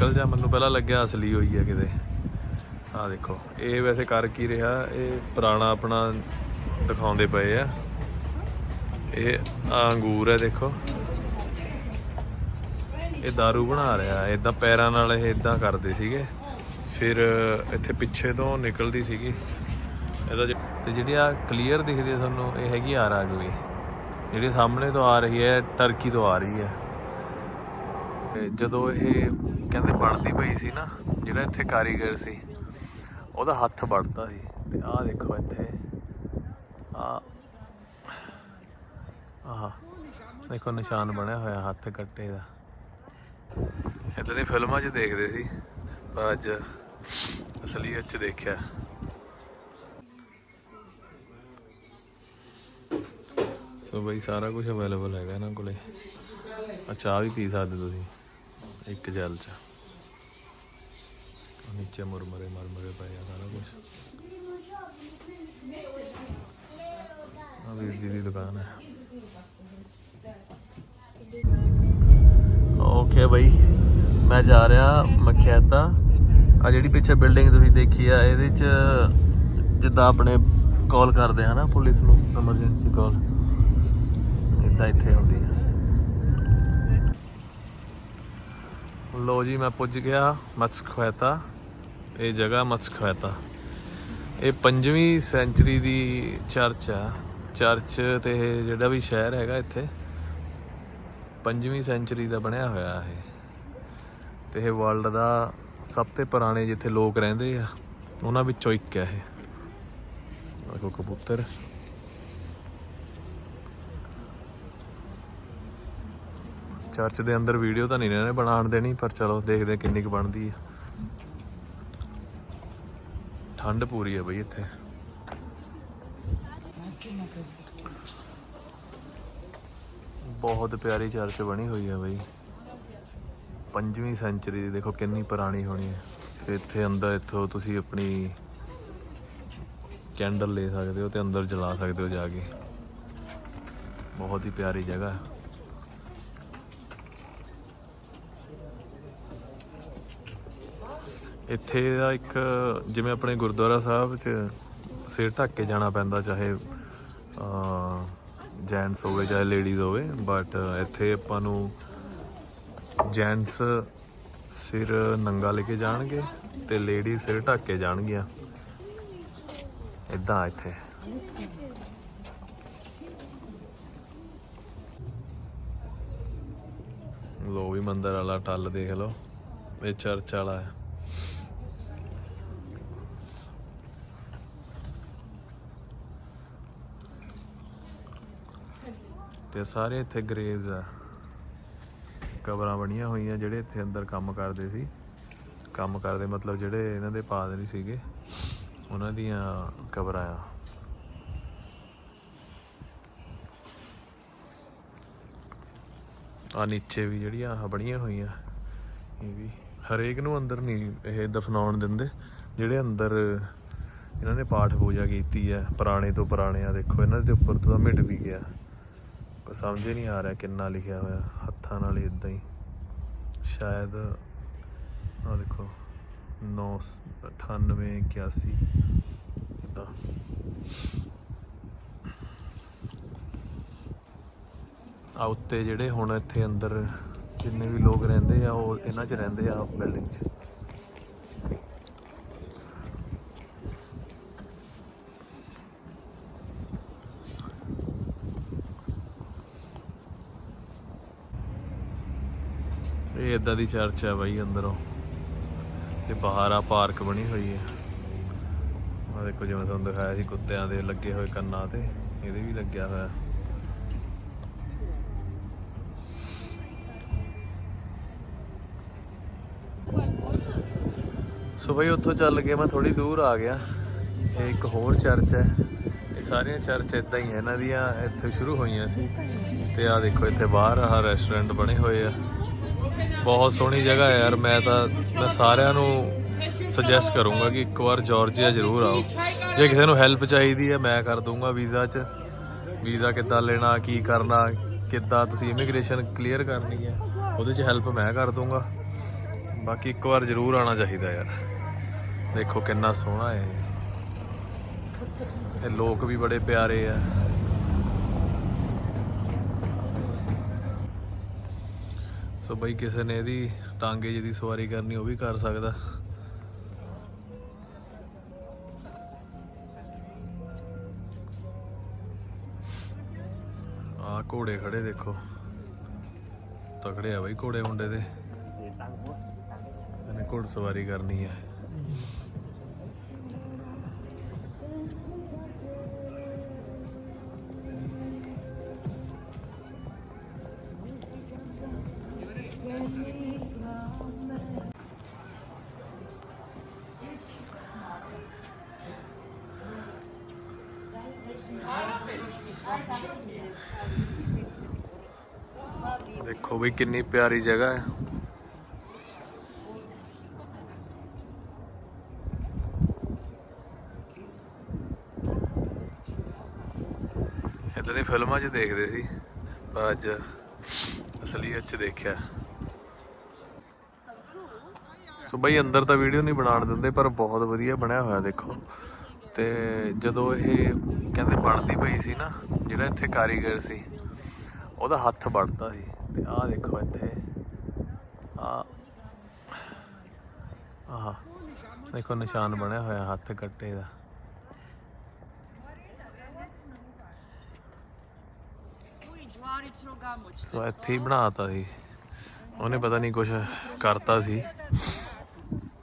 ਨਿਕਲ ਜਾ, ਮੈਨੂੰ ਪਹਿਲਾਂ ਲੱਗਿਆ ਅਸਲੀ ਹੋਈ ਹੈ ਕਿਤੇ। ਆ ਦੇਖੋ, ਇਹ ਵੈਸੇ ਕਰ ਕੀ ਰਿਹਾ, ਇਹ ਪੁਰਾਣਾ ਆਪਣਾ ਦਿਖਾਉਂਦੇ ਪਏ ਆ। ਇਹ ਅੰਗੂਰ ਹੈ ਦੇਖੋ। ਇਹ दारू ਬਣਾ ਰਿਹਾ ਇਦਾਂ ਪੈਰਾਂ ਨਾਲ ਇਹ ਇਦਾਂ ਕਰਦੇ ਸੀਗੇ। ਫਿਰ ਇੱਥੇ ਪਿੱਛੇ ਤੋਂ ਨਿਕਲਦੀ ਸੀਗੀ। ਇਹਦਾ ਤੇ ਜਿਹੜੀ ਆ ਕਲੀਅਰ ਦਿਖਦੀ ਹੈ ਤੁਹਾਨੂੰ, ਇਹ ਹੈਗੀ ਆਰਾਗਵੇ ਜਿਹੜੀ ਸਾਹਮਣੇ ਤੋਂ ਆ ਰਹੀ ਹੈ ਟਰਕੀ ਤੋਂ ਆ ਰਹੀ ਹੈ। ਜਦੋਂ ਇਹ ਕਹਿੰਦੇ ਬਣਦੀ ਪਈ ਸੀ ਨਾ, ਜਿਹੜਾ ਇੱਥੇ ਕਾਰੀਗਰ ਸੀ, ਉਹਦਾ ਹੱਥ ਵੱਢਦਾ ਸੀ। ਤੇ ਆਹ ਦੇਖੋ ਇੱਥੇ। ਆ ਆਹ। ਦੇਖੋ ਨਿਸ਼ਾਨ ਬਣਿਆ ਹੋਇਆ ਹੱਥ ਕੱਟੇ ਦਾ। ਇਦਾਂ ਦੀ ਫਿਲਮਾਂ 'ਚ ਦੇਖਦੇ ਸੀ, ਪਰ ਅੱਜ ਅਸਲੀਅਤ 'ਚ ਦੇਖਿਆ। ਸੋ ਬਈ ਸਾਰਾ ਕੁਝ ਅਵੇਲੇਬਲ ਹੈਗਾ ਇਹਨਾਂ ਕੋਲੇ। ਆ ਚਾਹ ਵੀ ਪੀ ਸਕਦੇ ਤੁਸੀਂ। ਇੱਕ ਜਲ 'ਚ। ਨੀਚੇ ਮੁਰਮਰੇ ਮਰਮਰੇ ਪਏ ਆ ਸਾਰਾ ਕੁਝ ਆ ਵੀਰ ਜੀ ਦੀ ਦੁਕਾਨ ਹੈ। ਓਕੇ ਬਈ, ਮੈਂ ਜਾ ਰਿਹਾ ਮਖਿਆਤਾ। ਆ ਜਿਹੜੀ ਪਿੱਛੇ ਬਿਲਡਿੰਗ ਤੁਸੀਂ ਦੇਖੀ ਆ, ਇਹਦੇ ਚ ਜਿੱਦਾਂ ਆਪਣੇ ਕਾਲ ਕਰਦੇ ਹਨਾ ਪੁਲਿਸ ਨੂੰ ਐਮਰਜੈਂਸੀ ਕਾਲ ਇਦਾਂ ਇੱਥੇ ਹੁੰਦੀ ਆ। ਲੋ ਜੀ, ਮੈਂ ਪੁੱਜ ਗਿਆ ਮਸਖਵਾਤਾ ਇਹ ਜਗ੍ਹਾ ਮਸਖਵਾਤਾ ਇਹ 5ਵੀਂ ਸੈਂਚਰੀ ਦੀ ਚਰਚ ਆ। ਚਰਚ ਤੇ ਜਿਹੜਾ ਵੀ ਸ਼ਹਿਰ ਹੈਗਾ ਇੱਥੇ 5ਵੀਂ ਸੈਂਚਰੀ ਦਾ ਬਣਿਆ ਹੋਇਆ ਇਹ। ਤੇ ਇਹ ਵਰਲਡ ਦਾ ਸਭ ਤੋਂ ਪੁਰਾਣੇ ਜਿੱਥੇ ਲੋਕ ਰਹਿੰਦੇ ਆ, ਉਹਨਾਂ ਵਿੱਚੋਂ ਇੱਕ ਹੈ ਇਹ। ਦੇਖੋ ਕਬੂਤਰ। ਚਰਚ ਦੇ ਅੰਦਰ ਵੀਡੀਓ ਤਾਂ ਨਹੀਂ ਇਹਨੇ ਬਣਾਉਣ ਦੇਣੀ, ਪਰ ਚਲੋ ਦੇਖਦੇ ਕਿੰਨੀ ਕੁ ਬਣਦੀ ਹੈ ਠੰਡ ਪੂਰੀ ਹੈ ਬਈ ਇੱਥੇ। ਬਹੁਤ ਪਿਆਰੀ ਚਰਚ ਬਣੀ ਹੋਈ ਹੈ ਬਈ। ਪੰਜਵੀਂ ਸੈਂਚਰੀ ਦੀ ਦੇਖੋ ਕਿੰਨੀ ਪੁਰਾਣੀ ਹੋਣੀ ਹੈ ਤੇ ਇੱਥੇ ਅੰਦਰ ਇੱਥੋਂ ਤੁਸੀਂ ਆਪਣੀ ਕੈਂਡਲ ਲੈ ਸਕਦੇ ਹੋ ਤੇ ਅੰਦਰ ਜਲਾ ਸਕਦੇ ਹੋ ਜਾ ਕੇ। ਬਹੁਤ ਹੀ ਪਿਆਰੀ ਜਗ੍ਹਾ। ਹੈ ਇੱਥੇ ਦਾ ਇੱਕ, ਜਿਵੇਂ ਆਪਣੇ ਗੁਰਦੁਆਰਾ ਸਾਹਿਬ 'ਚ ਸਿਰ ਢੱਕ ਕੇ ਜਾਣਾ ਪੈਂਦਾ, ਚਾਹੇ ਜੈਂਟਸ ਹੋਵੇ, ਚਾਹੇ ਲੇਡੀਜ਼ ਹੋਵੇ ਬਟ ਇੱਥੇ ਆਪਾਂ ਨੂੰ ਜੈਂਟਸ ਸਿਰ ਨੰਗਾ ਲੈ ਕੇ ਜਾਣਗੇ ਤੇ ਲੇਡੀ ਸਿਰ ਢੱਕ ਕੇ ਜਾਣਗੀਆਂ। ਇਦਾਂ ਇੱਥੇ। ਲੋ ਵੀ ਮੰਦਰ ਵਾਲਾ ਟੱਲ ਦੇਖ ਲਓ। ਇਹ ਚਰਚ ਵਾਲਾ ਹੈ। ਤੇ ਸਾਰੇ ਇੱਥੇ ਗ੍ਰੇਵਸ ਆ। ਕਬਰਾਂ ਬਣੀਆਂ ਹੋਈਆਂ ਜਿਹੜੇ ਇੱਥੇ ਅੰਦਰ ਕੰਮ ਕਰਦੇ ਸੀ। ਕੰਮ ਕਰਦੇ ਮਤਲਬ ਜਿਹੜੇ ਇਹਨਾਂ ਦੇ ਪਾਦਰੀ ਸੀਗੇ, ਉਹਨਾਂ ਦੀਆਂ ਕਬਰਾਂ ਆ। ਆ ਨੀਚੇ ਵੀ ਜਿਹੜੀਆਂ ਆਹ ਬਣੀਆਂ ਹੋਈਆਂ, ਇਹ ਵੀ। ਹਰੇਕ ਨੂੰ ਅੰਦਰ ਨਹੀਂ ਇਹ ਦਫਨਾਉਣ ਦਿੰਦੇ। ਜਿਹੜੇ ਅੰਦਰ ਇਹਨਾਂ ਨੇ ਪਾਠ ਪੂਜਾ ਕੀਤੀ ਹੈ ਪੁਰਾਣੇ ਤੋਂ ਪੁਰਾਣੇ ਆ, ਦੇਖੋ ਇਹਨਾਂ ਦੇ ਉੱਪਰ ਤੋਂ ਤਾਂ ਮਿਟ ਵੀ ਗਿਆ। ਕੋਈ ਸਮਝ ਹੀ ਨਹੀਂ ਆ ਰਿਹਾ ਕਿੰਨਾ ਲਿਖਿਆ ਹੋਇਆ, ਹੱਥਾਂ ਨਾਲ ਹੀ ਇਦਾਂ ਹੀ। ਸ਼ਾਇਦ ਆ ਦੇਖੋ 998 81 ਇਦਾਂ। ਆ ਉੱਤੇ ਜਿਹੜੇ ਹੁਣ ਇੱਥੇ ਅੰਦਰ ਜਿੰਨੇ ਵੀ ਲੋਕ ਰਹਿੰਦੇ ਆ, ਉਹ ਇਹਨਾਂ 'ਚ ਰਹਿੰਦੇ ਆ, ਬਿਲਡਿੰਗ 'ਚ। ਇਦਾਂ ਦੀ ਚਰਚ ਹੈ ਬਾਈ ਅੰਦਰੋਂ? ਤੇ ਬਾਹਰ ਆ ਪਾਰਕ ਬਣੀ ਹੋਈ ਹੈ ਆ ਦੇਖੋ ਜਿਵੇਂ ਤੁਹਾਨੂੰ ਦਿਖਾਇਆ ਸੀ, ਕੁੱਤਿਆਂ ਦੇ ਲੱਗੇ ਹੋਏ ਕੰਨਾਂ ਤੇ। ਇਹਦੇ ਵੀ ਲੱਗਿਆ ਹੋਇਆ। ਸੋ ਬਈ ਉੱਥੋਂ ਚੱਲ ਕੇ ਮੈਂ ਥੋੜੀ ਦੂਰ ਆ ਗਿਆ। ਇਹ ਇੱਕ ਹੋਰ ਚਰਚ ਹੈ। ਇਹ ਸਾਰੀਆਂ ਚਰਚ ਇਦਾਂ ਹੀ ਹੈ ਇਹਨਾਂ ਦੀਆਂ ਇੱਥੇ ਸ਼ੁਰੂ ਹੋਈਆਂ ਸੀ। ਤੇ ਆ ਦੇਖੋ, ਇੱਥੇ ਬਾਹਰ ਆਹ ਰੈਸਟੋਰੈਂਟ ਬਣੇ ਹੋਏ ਆ। ਬਹੁਤ ਸੋਹਣੀ ਜਗ੍ਹਾ ਹੈ ਯਾਰ। ਮੈਂ ਤਾਂ ਮੈਂ ਸਾਰਿਆਂ ਨੂੰ ਸੁਜੈਸਟ ਕਰੂੰਗਾ ਕਿ ਇੱਕ ਵਾਰ ਜਾਰਜੀਆ ਜ਼ਰੂਰ ਆਓ। ਜੇ ਕਿਸੇ ਨੂੰ ਹੈਲਪ ਚਾਹੀਦੀ ਹੈ, ਮੈਂ ਕਰ ਦੂੰਗਾ ਵੀਜ਼ਾ 'ਚ। ਵੀਜ਼ਾ ਕਿੱਦਾਂ ਲੈਣਾ, ਕੀ ਕਰਨਾ, ਕਿੱਦਾਂ ਤੁਸੀਂ ਇਮੀਗ੍ਰੇਸ਼ਨ ਕਲੀਅਰ ਕਰਨੀ ਹੈ, ਉਹਦੇ 'ਚ ਹੈਲਪ ਮੈਂ ਕਰ ਦੂੰਗਾ। ਬਾਕੀ ਇੱਕ ਵਾਰ ਜ਼ਰੂਰ ਆਉਣਾ ਚਾਹੀਦਾ ਯਾਰ। ਦੇਖੋ ਕਿੰਨਾ ਸੋਹਣਾ ਹੈ। ਇਹ ਲੋਕ ਵੀ ਬੜੇ ਪਿਆਰੇ ਆ। ਸੋ ਬਈ ਕਿਸੇ ਨੇ ਇਹਦੀ ਟਾਂਗੇ ਜਿਹੀ ਦੀ ਸਵਾਰੀ ਕਰਨੀ ਉਹ ਵੀ ਕਰ ਸਕਦਾ। ਆ ਘੋੜੇ ਖੜੇ ਦੇਖੋ। ਤਕੜੇ ਆ ਬਈ ਘੋੜੇ ਮੁੰਡੇ ਦੇ। ਇਹਨੇ ਘੋੜ ਸਵਾਰੀ ਕਰਨੀ ਹੈ। ਦੇਖੋ ਬਈ ਕਿੰਨੀ ਪਿਆਰੀ ਜਗ੍ਹਾ ਹੈ। ਇਦਾਂ ਦੀ ਫਿਲਮਾਂ 'ਚ ਦੇਖਦੇ ਸੀ, ਪਰ ਅੱਜ ਅਸਲੀਅਤ 'ਚ ਦੇਖਿਆ। ਸੋ ਬਈ ਅੰਦਰ ਤਾਂ ਵੀਡੀਓ ਨਹੀਂ ਬਣਾਉਣ ਦਿੰਦੇ, ਪਰ ਬਹੁਤ ਵਧੀਆ ਬਣਿਆ ਹੋਇਆ ਦੇਖੋ। ਤੇ ਜਦੋਂ ਇਹ ਕਹਿੰਦੇ ਬਣਦੀ ਪਈ ਸੀ ਨਾ, ਜਿਹੜਾ ਇੱਥੇ ਕਾਰੀਗਰ ਸੀ, ਉਹਦਾ ਹੱਥ ਵੱਢਦਾ ਸੀ। ਤੇ ਆਹ ਦੇਖੋ ਇੱਥੇ। ਆ ਆਹ। ਦੇਖੋ ਨਿਸ਼ਾਨ ਬਣਿਆ ਹੋਇਆ ਹੱਥ ਕੱਟੇ ਦਾ। ਸੋ ਇੱਥੇ ਹੀ ਬਣਾਤਾ ਸੀ। ਉਹਨੇ ਪਤਾ ਨਹੀਂ ਕੁਝ ਕਰਤਾ ਸੀ।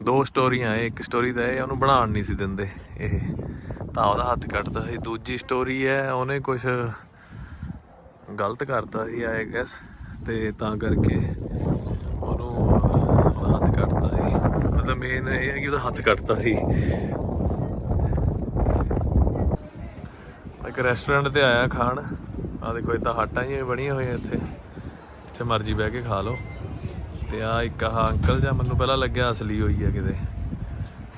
ਦੋ ਸਟੋਰੀਆਂ ਇਹ ਇੱਕ ਸਟੋਰੀ ਦਾ ਇਹ ਉਹਨੂੰ ਬਣਾਉਣ ਨਹੀਂ ਸੀ ਦਿੰਦੇ ਇਹ। ਤਾਂ ਉਹਦਾ ਹੱਥ ਕੱਟਦਾ ਸੀ। ਦੂਜੀ ਸਟੋਰੀ ਹੈ, ਉਹਨੇ ਕੁਝ ਗਲਤ ਕਰਤਾ ਸੀ ਆਈ ਗੈਸ ਤੇ ਤਾਂ ਕਰਕੇ ਉਹਨੂੰ ਉਹਦਾ ਹੱਥ ਕੱਟਦਾ ਸੀ। ਮਤਲਬ ਮੇਨ ਇਹ ਹੈ ਕਿ ਉਹਦਾ ਹੱਥ ਕੱਟਤਾ ਸੀ। ਇੱਕ ਰੈਸਟੋਰੈਂਟ ਤੇ ਆਇਆ ਖਾਣ। ਆ ਦੇਖੋ, ਇਦਾਂ ਹੱਟਾਂ ਹੀ ਬਣੀਆਂ ਹੋਈਆਂ ਇੱਥੇ। ਜਿੱਥੇ ਮਰਜ਼ੀ ਬਹਿ ਕੇ ਖਾ ਲਓ। ਤੇ ਆ ਇੱਕ ਆਹ ਅੰਕਲ ਜਾਂ ਮੈਨੂੰ ਪਹਿਲਾਂ ਲੱਗਿਆ ਅਸਲੀ ਹੋਈ ਹੈ ਕਿਤੇ।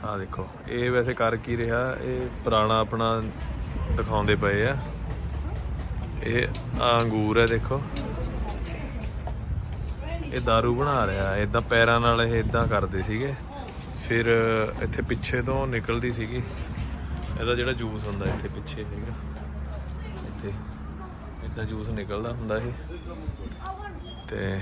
ਆ ਦੇਖੋ, ਇਹ ਵੈਸੇ ਕਰ ਕੀ ਰਿਹਾ? ਇਹ ਪੁਰਾਣਾ ਆਪਣਾ ਦਿਖਾਉਂਦੇ ਪਏ ਆ। ਇਹ ਅੰਗੂਰ ਹੈ ਦੇਖੋ। ਇਹ दारू ਬਣਾ ਰਿਹਾ। ਇਦਾਂ ਪੈਰਾਂ ਨਾਲ ਇਹ ਇਦਾਂ ਕਰਦੇ ਸੀਗੇ। ਫਿਰ ਇੱਥੇ ਪਿੱਛੇ ਤੋਂ ਨਿਕਲਦੀ ਸੀਗੀ। ਇਹਦਾ ਜਿਹੜਾ ਜੂਸ ਹੁੰਦਾ ਇੱਥੇ ਪਿੱਛੇ ਹੈਗਾ। ਇੱਥੇ। ਇਦਾਂ ਜੂਸ ਨਿਕਲਦਾ ਹੁੰਦਾ ਇਹ। ਤੇ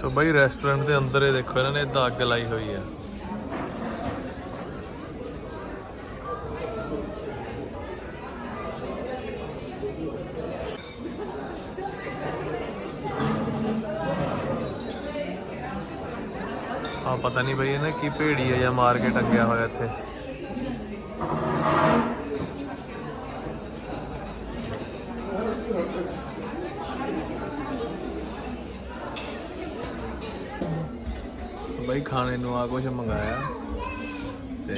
ਸੋ ਬਈ ਰੈਸਟੋਰੈਂਟ ਦੇ ਅੰਦਰ ਇਹ ਦੇਖੋ, ਇਹਨਾਂ ਨੇ ਇਦਾਂ ਅੱਗ ਲਾਈ ਹੋਈ ਆ। ਆ ਪਤਾ ਨਹੀਂ ਬਈ ਇਹਨੇ ਕੀ ਭੇੜੀ ਆ ਜਾਂ ਮਾਰ ਕੇ ਟੰਗਿਆ ਹੋਇਆ ਇੱਥੇ। ਬਈ ਖਾਣੇ ਨੂੰ ਆ ਕੁਝ ਮੰਗਾਇਆ। ਤੇ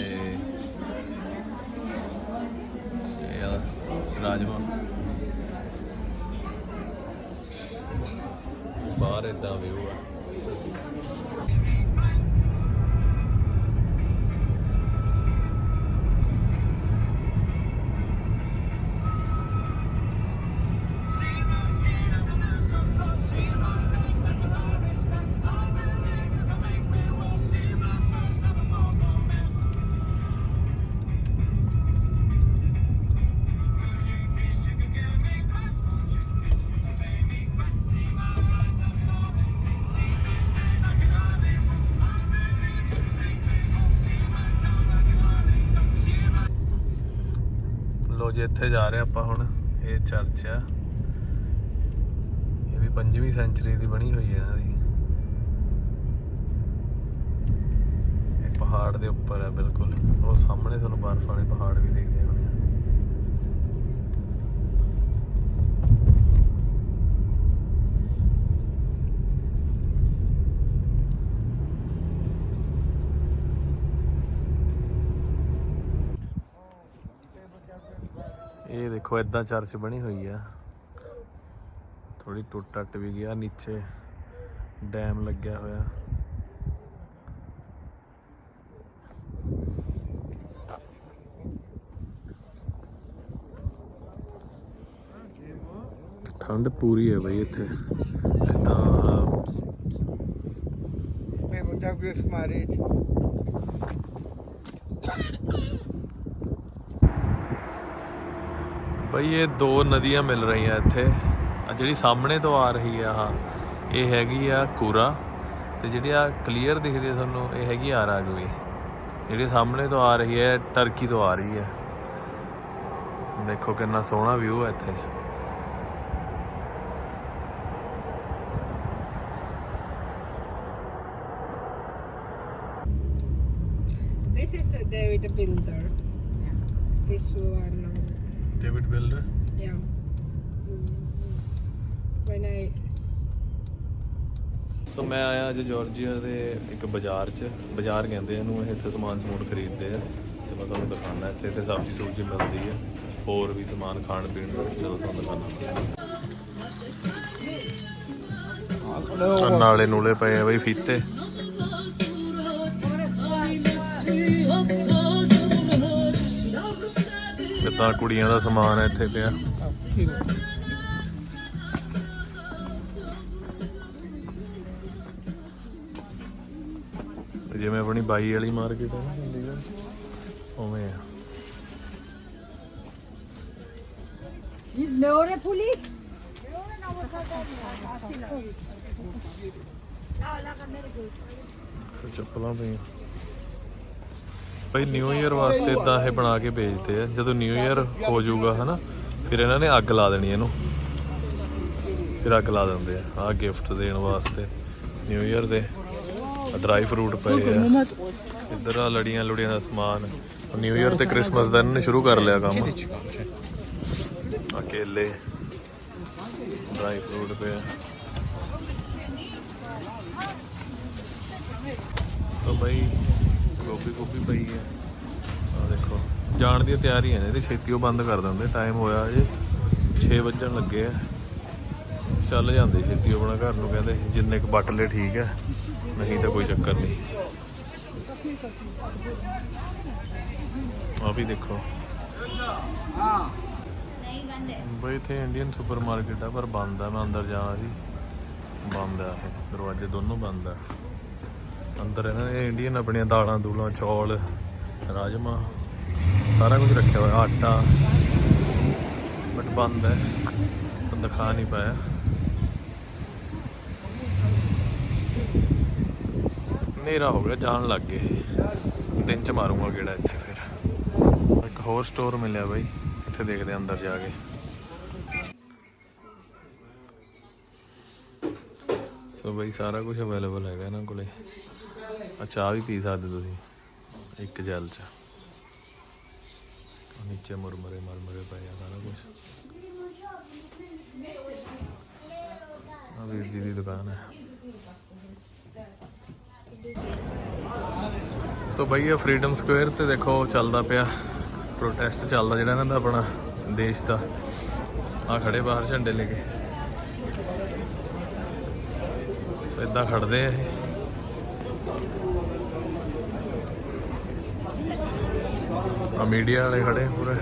ਇਹ ਰਾਜਮਾ। ਲੋ ਜੀ, ਇੱਥੇ ਜਾ ਰਹੇ ਆਪਾਂ ਹੁਣ, ਇਹ ਚਰਚ ਆ। ਇਹ ਵੀ 5ਵੀਂ ਸੈਂਚਰੀ ਦੀ ਬਣੀ ਹੋਈ ਹੈ ਇਹਨਾਂ ਦੀ ਇਹ ਪਹਾੜ ਦੇ ਉੱਪਰ ਹੈ ਬਿਲਕੁਲ। ਉਹ ਸਾਹਮਣੇ ਤੁਹਾਨੂੰ ਬਰਫ਼ ਵਾਲੇ ਪਹਾੜ ਵੀ ਦਿਖਦੇ ਇਦਾਂ ਚਰਚ ਬਣੀ ਹੋਈ ਆ। ਥੋੜੀ ਟੁੱਟ ਟੱਟ ਵੀ ਗਿਆ, ਨੀਚੇ ਡੈਮ ਲੱਗਿਆ ਹੋਇਆ। ਠੰਡ ਪੂਰੀ ਹੈ ਬਈ ਇੱਥੇ। ਤਾਂ ਮੈਂ ਬੰਦਾ ਕੋਈ ਸਮਾਰੇ ਬਈ ਇਹ ਦੋ ਨਦੀਆਂ ਮਿਲ ਰਹੀਆਂ ਇੱਥੇ। ਆ ਜਿਹੜੀ ਸਾਹਮਣੇ ਤੋਂ ਆ ਰਹੀ ਆ ਆਹ ਇਹ ਹੈਗੀ ਆ ਕੂਰਾ। ਤੇ ਜਿਹੜੀ ਆ ਕਲੀਅਰ ਦਿਖਦੀ ਆ ਤੁਹਾਨੂੰ ਇਹ ਹੈਗੀ ਆਰਾਗਵੇ ਜਿਹੜੀ ਸਾਹਮਣੇ ਤੋਂ ਆ ਰਹੀ ਹੈ ਟਰਕੀ ਤੋਂ ਆ ਰਹੀ ਹੈ ਦੇਖੋ ਕਿੰਨਾ ਸੋਹਣਾ ਵਿਊ ਹੈ ਇੱਥੇ। This is David the Builder. This one, David builder yeah. When I so ਮੈਂ ਆਇਆ ਅੱਜ ਜਾਰਜੀਆ ਦੇ ਇੱਕ ਬਾਜ਼ਾਰ 'ਚ ਬਾਜ਼ਾਰ ਕਹਿੰਦੇ ਆ ਇਹਨੂੰ ਇਹ ਇੱਥੇ ਸਮਾਨ ਸਮੂਨ ਖਰੀਦਦੇ ਆ ਤੇ ਮੈਂ ਤੁਹਾਨੂੰ ਦਿਖਾਉਣਾ ਇੱਥੇ ਤੇ ਸਬਜ਼ੀ ਸੁਬਜ਼ੀ ਮਿਲਦੀ ਹੈ ਹੋਰ ਵੀ ਸਮਾਨ ਖਾਣ ਪੀਣ ਦਾ ਚਲੋ ਤੁਹਾਨੂੰ ਦਿਖਾਉਣਾ ਆਹ ਨਾਲੇ ਨੂਲੇ ਪਏ ਆ ਬਈ ਫੀਤੇ। ਕਿੱਦਾਂ ਕੁੜੀਆਂ ਦਾ ਸਮਾਨ ਹੈ ਇੱਥੇ ਪਿਆ? ਤੇ ਜਿਵੇਂ ਆਪਣੀ ਬਾਈ ਵਾਲੀ ਮਾਰਕੀਟ ਹੈ ਨਾ ਚੰਡੀਗੜ੍ਹ ਉਵੇਂ ਆ। Biz meore puli? ਤੇ ਚੱਪਲਾਂ ਪਈਆਂ। ਭਾਈ ਨਿਊ ਇਅਰ ਵਾਸਤੇ ਇਦਾਂ ਇਹ ਬਣਾ ਕੇ ਵੇਚਦੇ ਆ। ਜਦੋਂ ਨਿਊ ਇਅਰ ਹੋ ਜਾਊਗਾ, ਹਨਾ, ਫਿਰ ਇਹਨਾਂ ਨੇ ਅੱਗ ਲਾ ਦੇਣੀ ਇਹਨੂੰ। ਫਿਰ ਅੱਗ ਲਾ ਦਿੰਦੇ ਆ, ਆਹ ਗਿਫਟ ਦੇਣ ਵਾਸਤੇ। ਨਿਊ ਇਅਰ ਦੇ ਡਰਾਈ ਫਰੂਟ ਪਏ ਆ। ਇੱਧਰ ਆ ਲੜੀਆਂ ਲੁੜੀਆਂ ਦਾ ਸਮਾਨ। ਨਿਊ ਇਅਰ ਤੇ ਕ੍ਰਿਸਮਸ ਦਾ ਇਹਨਾਂ ਨੇ ਸ਼ੁਰੂ ਕਰ ਲਿਆ ਕੰਮ। ਆ ਕੇਲੇ ਡਰਾਈ ਫਰੂਟ ਪਏ ਆ। ਤਾਂ ਬਈ ਗੋਭੀ ਗੋਭੀ ਪਈ ਹੈ। ਆ ਦੇਖੋ, ਜਾਣ ਦੀ ਤਿਆਰੀ ਹੈ ਇਹਦੀ ਛੇਤੀ ਉਹ ਬੰਦ ਕਰ ਦਿੰਦੇ ਟਾਈਮ ਹੋਇਆ ਅਜੇ 6 ਵੱਜਣ ਲੱਗੇ ਆ। ਚੱਲ ਜਾਂਦੇ ਛੇਤੀ ਆਪਣਾ ਘਰ ਨੂੰ, ਕਹਿੰਦੇ ਜਿੰਨੇ ਕੁ ਬੱਟ ਲਏ ਠੀਕ ਹੈ ਨਹੀਂ ਤਾਂ ਕੋਈ ਚੱਕਰ ਨਹੀਂ। ਆ ਵੀ ਦੇਖੋ। ਬਈ ਇੱਥੇ ਇੰਡੀਅਨ ਸੁਪਰਮਾਰਕਟ ਆ, ਪਰ ਬੰਦ ਆ, ਮੈਂ ਅੰਦਰ ਜਾਣਾ ਸੀ। ਬੰਦ ਆ ਦਰਵਾਜ਼ੇ ਦੋਨੋਂ ਬੰਦ ਆ। ਅੰਦਰ ਇਹਨਾਂ ਨੇ ਇੰਡੀਅਨ ਆਪਣੀਆਂ ਦਾਲਾਂ, ਦੂਲਾਂ, ਚੌਲ ਰਾਜਮਾ ਸਾਰਾ ਕੁਝ ਰੱਖਿਆ ਹੋਇਆ, ਆਟਾ। ਬਟ ਬੰਦ ਹੈ ਤਾਂ ਦਿਖਾ ਨਹੀਂ ਪਾਇਆ। ਹਨੇਰਾ ਹੋ ਗਿਆ, ਜਾਣ ਲੱਗ ਗਏ। ਦਿਨ ਚ ਮਾਰੂੰਗਾ ਕਿਹੜਾ ਇੱਥੇ ਫਿਰ। ਇੱਕ ਹੋਰ ਸਟੋਰ ਮਿਲਿਆ ਬਾਈ, ਇੱਥੇ ਦੇਖਦੇ ਅੰਦਰ ਜਾ ਕੇ। ਸੋ ਬਈ, ਸਾਰਾ ਕੁਝ ਅਵੇਲੇਬਲ ਹੈਗਾ ਇਹਨਾਂ ਕੋਲੇ। ਆ ਚਾਹ ਵੀ ਪੀ ਸਕਦੇ ਤੁਸੀਂ। ਇੱਕ ਜੈਲ ਚ। ਨੀਚੇ ਮੁਰਮਰੇ, ਮਰਮਰੇ ਪਏ ਆ ਸਾਰਾ ਕੁਝ ਆ ਵੀਰ ਜੀ ਦੀ ਦੁਕਾਨ ਹੈ। ਸੋ ਬਈ, ਇਹ ਫਰੀडम ਸਕੁਅਰ ਤੇ ਦੇਖੋ, ਚੱਲਦਾ ਪਿਆ। ਪ੍ਰੋਟੈਸਟ ਚੱਲਦਾ ਜਿਹੜਾ ਇਹਨਾਂ ਦਾ ਆਪਣਾ ਦੇਸ਼ ਦਾ। ਆ ਖੜੇ ਬਾਹਰ ਝੰਡੇ ਲੈ ਕੇ। ਸੋ ਇਦਾਂ ਖੜਦੇ ਆ ਇਹ। ਆ ਮੀਡੀਆ ਵਾਲੇ ਖੜੇ ਪੂਰੇ।